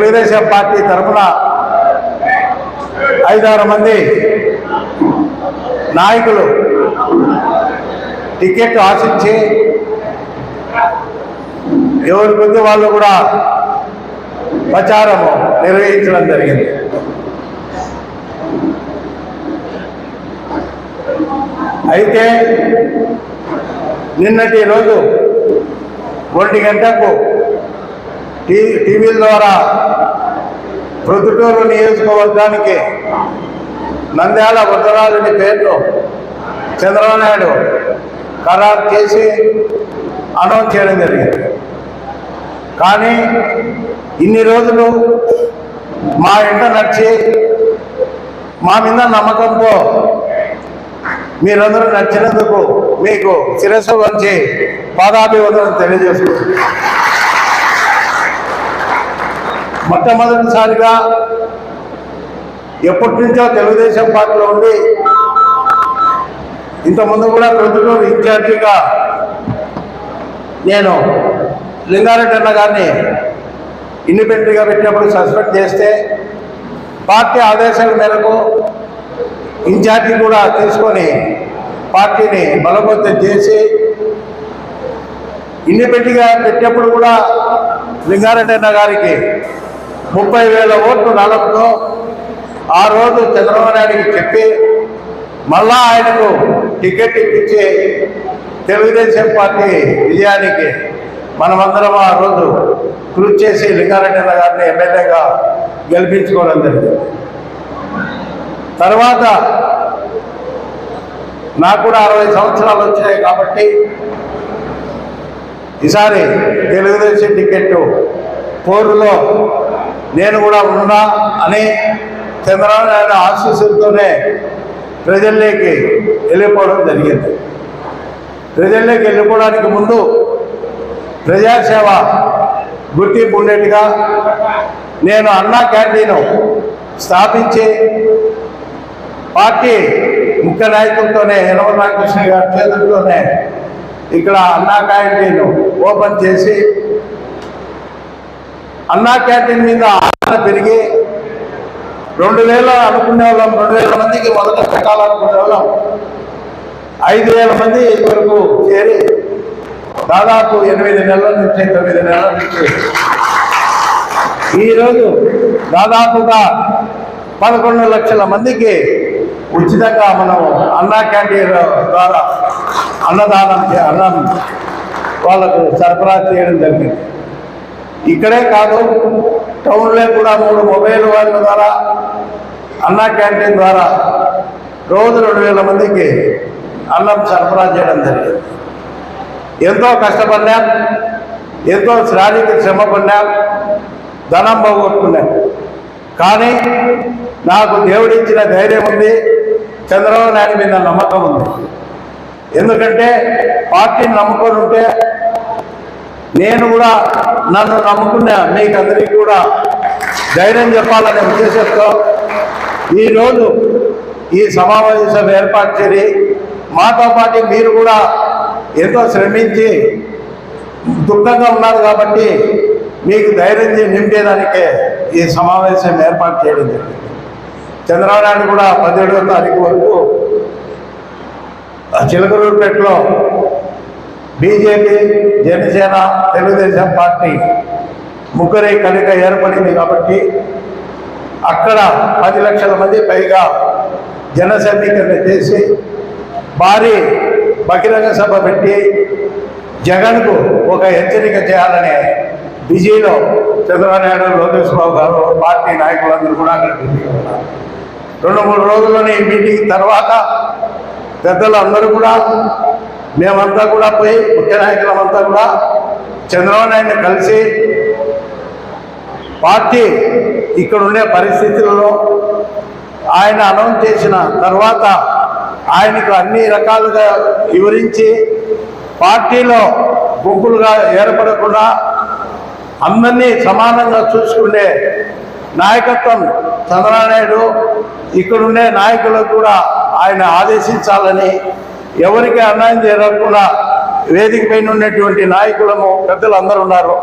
Telugu Desam party తరఫున ఐదారు మంది నాయకులు టికెట్ ఆశించి ఎవరి కొద్ది వాళ్ళు కూడా ప్రచారము నిర్వహించడం జరిగింది. అయితే నిన్నటి రోజు ఒంటి గంటకు టీవీ టీవీల ద్వారా ప్రొద్దుటూరు నియోజకవర్గానికి నంద్యాల వృద్ధరాజుని పేరును చంద్రబాబు నాయుడు ఖరారు చేసి అనౌన్స్ చేయడం జరిగింది. కానీ ఇన్ని రోజులు మా ఇంట నడిచి మా మీద నమ్మకంతో మీరందరూ నచ్చినందుకు మీకు శిరస్సు వంచి పాదాభివందనం తెలియజేస్తుంది మొట్టమొదటిసారిగా ఎప్పటి నుంచో తెలుగుదేశం పార్టీలో ఉండి ఇంతకుముందు కూడా ప్రొద్దుటూరు ఇన్ఛార్జిగా నేను లింగారెడ్డి అన్న గారిని ఇండిపెండెంట్గా పెట్టినప్పుడు సస్పెండ్ చేస్తే పార్టీ ఆదేశాల మేరకు ఇన్ఛార్జి కూడా తీసుకొని పార్టీని బలవంతం చేసి ఇండిపెండెంట్గా పెట్టినప్పుడు కూడా లింగారెడ్డి అన్న గారికి ముప్పై వేల ఓట్లు రావడంతో ఆ రోజు చంద్రబాబు నాయుడికి చెప్పి మళ్ళా ఆయనకు టికెట్ ఇప్పించి తెలుగుదేశం పార్టీ విజయానికి మనమందరం ఆ రోజు కృషి చేసి లింగారెడ్డి గారిని ఎమ్మెల్యేగా గెలిపించుకోవడం జరిగింది. తర్వాత నాకు కూడా అరవై సంవత్సరాలు వచ్చినాయి కాబట్టి ఈసారి తెలుగుదేశం టికెట్ పోరులో నేను కూడా ఉన్నా అని చంద్రబాబు నాయుడు ఆశీస్సులతోనే ప్రజల్లోకి వెళ్ళిపోవడం జరిగింది. ప్రజల్లోకి వెళ్ళిపోవడానికి ముందు ప్రజాసేవ గుర్తింపు ఉండేట్టుగా నేను అన్నా క్యాంటీన్ స్థాపించి పార్టీ ముఖ్య నాయకులతోనే యనమల రామకృష్ణ గారి చేతులతోనే ఇక్కడ అన్నా క్యాంటీన్ ఓపెన్ చేసి అన్నా క్యాంటీన్ మీద ఆదరణ పెరిగి రెండు వేల అనుకునే వాళ్ళం రెండు వేల మందికి మొదట పెట్టాలనుకునే వాళ్ళం. ఐదు వేల మంది వరకు చేరి దాదాపు ఎనిమిది నెలల నుంచి తొమ్మిది నెలల నుంచి. ఈరోజు దాదాపుగా పదకొండు లక్షల మందికి ఉచితంగా మనం అన్నా క్యాంటీన్ ద్వారా అన్నదానం చే- అన్నం వాళ్ళకు సరఫరా చేయడం జరిగింది. ఇక్కడే కాదు టౌన్లో కూడా మూడు మొబైల్ వాళ్ళ ద్వారా అన్నా క్యాంటీన్ ద్వారా రోజు రెండు వేల మందికి అన్నం సరఫరా చేయడం జరిగింది. ఎంతో కష్టపడినాం ఎంతో శారీరక శ్రమ పడినాం ధనం పోగొట్టుకున్నాం. కానీ నాకు దేవుడిచ్చిన ధైర్యం ఉంది చంద్రబాబు నాయుడు మీద నమ్మకం ఉంది. ఎందుకంటే పార్టీని నమ్ముకొని ఉంటే నేను కూడా నన్ను నమ్ముకున్న మీకు అందరికీ కూడా ధైర్యం చెప్పాలనే ఉద్దేశంతో ఈరోజు ఈ సమావేశం ఏర్పాటు చేసి మాతో పాటు మీరు కూడా ఎంతో శ్రమించి దుఃఖంగా ఉన్నారు కాబట్టి మీకు ధైర్యం నింపేదానికే ఈ సమావేశం ఏర్పాటు చేయడం జరిగింది. చంద్రబాబు నాయుడు కూడా పదిహేడవ తారీఖు వరకు ఆ చిలకలూరుపేటలో బీజేపీ జనసేన తెలుగుదేశం పార్టీ ముగ్గురే కలిక ఏర్పడింది కాబట్టి అక్కడ పది లక్షల మంది పైగా జన సమీకరణ చేసి భారీ బహిరంగ సభ పెట్టి జగన్కు ఒక హెచ్చరిక చేయాలనే బిజీలో చంద్రబాబు నాయుడు లోకేష్ బాబు గారు పార్టీ నాయకులందరూ కూడా అక్కడ ఉన్నారు. రెండు మూడు రోజుల్లోనే ఈ మీటింగ్ తర్వాత పెద్దలు అందరూ కూడా మేమంతా కూడా పోయి ముఖ్య నాయకులమంతా కూడా చంద్రబాబు నాయుడిని కలిసి పార్టీ ఇక్కడ ఉండే పరిస్థితులలో ఆయన అనౌన్స్ చేసిన తర్వాత ఆయనకు అన్ని రకాలుగా వివరించి పార్టీలో గుంపులుగా ఏర్పడకుండా అందరినీ సమానంగా చూసుకునే నాయకత్వం చంద్రబాబు నాయుడు ఇక్కడుండే నాయకులకు కూడా ఆయన ఆదేశించాలని ఎవరికి అన్యాయం జరగకుండా వేదిక పైన ఉన్నటువంటి నాయకులము పెద్దలు అందరూ ఉన్నారు.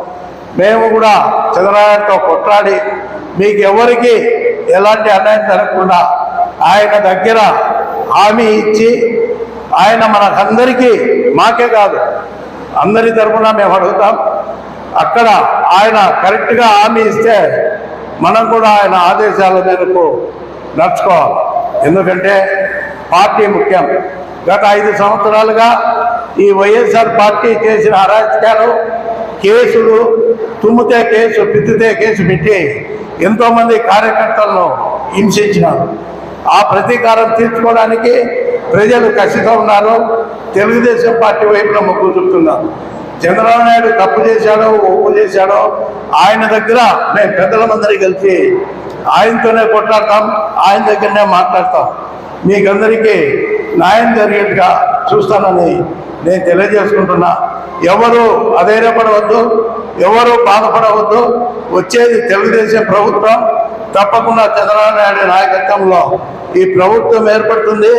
మేము కూడా చంద్రనారాయణతో కొట్లాడి మీకు ఎవరికి ఎలాంటి అన్యాయం జరగకుండా ఆయన దగ్గర హామీ ఇచ్చి ఆయన మనకందరికీ మాకే కాదు అందరి తరఫున మేము అడుగుతాం. అక్కడ ఆయన కరెక్ట్గా హామీ ఇస్తే మనం కూడా ఆయన ఆదేశాల మేరకు నడుచుకోవాలి. ఎందుకంటే పార్టీ ముఖ్యం. గత ఐదు సంవత్సరాలుగా ఈ వైఎస్ఆర్ పార్టీ చేసిన అరాచకాలు కేసులు తుమ్మితే కేసు పిత్తితే కేసు పెట్టి ఎంతోమంది కార్యకర్తలను హింసించినారు. ఆ ప్రతీకారం తీర్చుకోవడానికి ప్రజలు కసిగా ఉన్నారు. తెలుగుదేశం పార్టీ వైపున మొగ్గు చూపుతున్నారు. చంద్రబాబు నాయుడు తప్పు చేశాడో ఒప్పు చేశాడో ఆయన దగ్గర మేము పెద్దలమందరి కలిసి ఆయనతోనే కొట్లాడతాం ఆయన దగ్గరనే మాట్లాడతాం. మీకందరికీ న్యాయం జరిగేట్టుగా చూస్తానని నేను తెలియజేసుకుంటున్నా. ఎవరు అధైర్యపడవద్దు ఎవరు బాధపడవద్దు. వచ్చేది తెలుగుదేశం ప్రభుత్వం. తప్పకుండా చంద్రబాబు నాయుడు నాయకత్వంలో ఈ ప్రభుత్వం ఏర్పడుతుంది.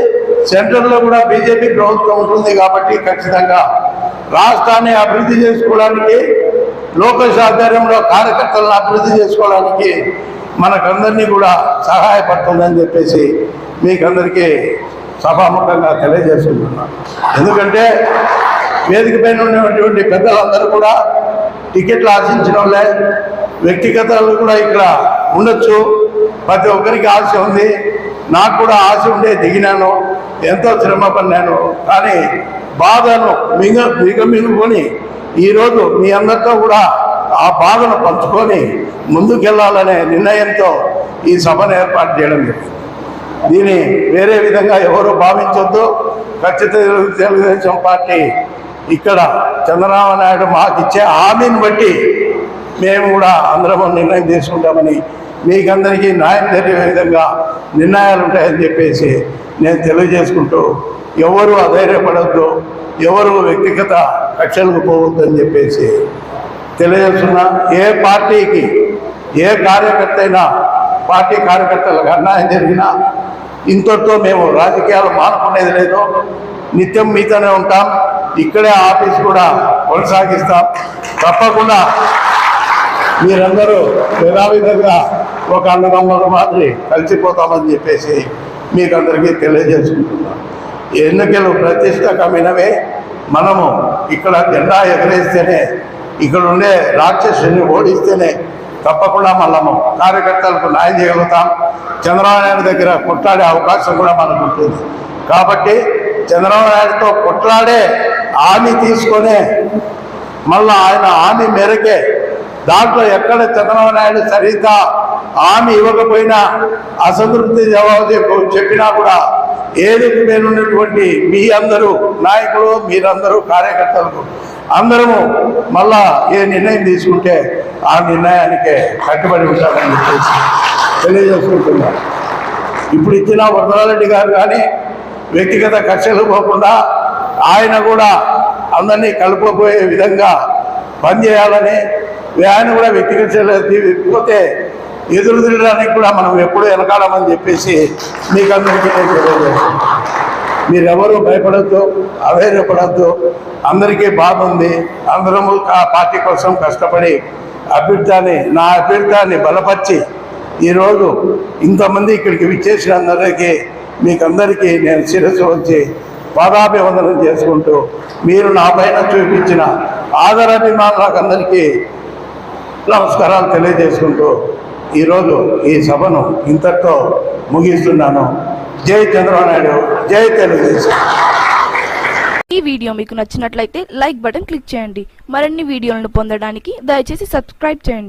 సెంట్రల్లో కూడా బీజేపీ ప్రభుత్వం ఉంటుంది కాబట్టి ఖచ్చితంగా రాష్ట్రాన్ని అభివృద్ధి చేసుకోవడానికి లోకేష్ ఆధ్వర్యంలో కార్యకర్తలను అభివృద్ధి చేసుకోవడానికి మనకందరినీ కూడా సహాయపడుతుందని చెప్పేసి మీకందరికీ సభాముఖంగా తెలియజేసుకుంటున్నాను ఎందుకంటే వేదిక పైన ఉన్నటువంటి పెద్దలందరూ కూడా టికెట్లు ఆశించిన వాళ్ళే వ్యక్తిగతాలు కూడా ఇక్కడ ఉండొచ్చు. ప్రతి ఒక్కరికి ఆశ ఉంది. నాకు కూడా ఆశ ఉండే దిగినాను. ఎంతో శ్రమ పడినాను. కానీ బాధను మిగ మిగమిగుకొని ఈరోజు మీ అందరితో కూడా ఆ బాధను పంచుకొని ముందుకెళ్ళాలనే నిర్ణయంతో ఈ సభను ఏర్పాటు చేయడం జరిగింది. దీన్ని వేరే విధంగా ఎవరు భావించొద్దు. ఖచ్చితంగా తెలుగుదేశం పార్టీ ఇక్కడ చంద్రబాబు నాయుడు మాకు ఇచ్చే హామీని బట్టి మేము కూడా అందరం నిర్ణయం తీసుకుంటామని మీకందరికీ న్యాయం జరిగే విధంగా నిర్ణయాలు ఉంటాయని చెప్పేసి నేను తెలియజేసుకుంటూ ఎవరు అధైర్యపడద్దు ఎవరు వ్యక్తిగత కక్షలకు పోవద్దు అని చెప్పేసి తెలియజేస్తున్నా. ఏ పార్టీకి ఏ కార్యకర్త అయినా పార్టీ కార్యకర్తలకు అన్యాయం జరిగినా ఇంతటితో మేము రాజకీయాలు మానుకునేది లేదు. నిత్యం మీతోనే ఉంటాం. ఇక్కడే ఆఫీస్ కూడా కొనసాగిస్తాం. తప్పకుండా మీరందరూ యథావిధంగా ఒక అన్నదమ్ముల మాదిరి కలిసిపోతామని చెప్పేసి మీకు అందరికీ తెలియజేసుకుంటున్నాం ఎన్నికలు ప్రతిష్టకమైనవే. మనము ఇక్కడ జెండా ఎగరేస్తేనే ఇక్కడ ఉండే రాక్షసుని ఓడిస్తేనే తప్పకుండా మనము కార్యకర్తలకు న్యాయం చేయగలుగుతాం. చంద్రబాబు నాయుడు దగ్గర కొట్లాడే అవకాశం కూడా మనకు ఉంటుంది. కాబట్టి చంద్రబాబు నాయుడుతో కొట్లాడే హామీ తీసుకొనే మళ్ళా ఆయన హామీ మేరకే దాంట్లో ఎక్కడ చంద్రబాబు నాయుడు సరిగ్గా హామీ ఇవ్వకపోయినా అసంతృప్తి జవాబు చెప్పినా కూడా ఏది మేలున్నటువంటి మీ అందరూ నాయకులు మీరందరూ కార్యకర్తలకు అందరము మళ్ళా ఏ నిర్ణయం తీసుకుంటే ఆ నిర్ణయానికే కట్టుబడి ఉంటామని చెప్పేసి తెలియజేసుకుంటున్నాను ఇప్పుడు ఇచ్చిన వరదరారెడ్డి గారు కానీ వ్యక్తిగత కక్షలు పోకుండా ఆయన కూడా అందరినీ కలుపుకుపోయే విధంగా పనిచేయాలని ఆయన కూడా వ్యక్తిగత పోతే ఎదురు తిరగడానికి కూడా మనం ఎప్పుడూ వెనకాలమని చెప్పేసి మీకు అందరికీ నేను తెలియజేస్తున్నాను. మీరెవరూ భయపడద్దు అధైర్యపడద్దు. అందరికీ బాగుంది. అందరము ఆ పార్టీ కోసం కష్టపడి అభ్యర్థాన్ని నా అభ్యర్థాన్ని బలపరిచి ఈరోజు ఇంతమంది ఇక్కడికి విచ్చేసిన అందరికీ మీకందరికీ నేను శిరస్సు వచ్చి పాదాభివందనం చేసుకుంటూ మీరు నా పైన చూపించిన ఆదరాభిమానులకు అందరికీ నమస్కారాలు తెలియజేసుకుంటూ ఈరోజు ఈ సభను ఇంతటితో ముగిస్తున్నాను. జై చంద్రబాబు నాయుడు. జై తెలుగుదేశం. ఈ వీడియో మీకు నచ్చినట్లయితే లైక్ బటన్ క్లిక్ చేయండి. మరిన్ని వీడియోలను పొందడానికి దయచేసి సబ్స్క్రైబ్ చేయండి.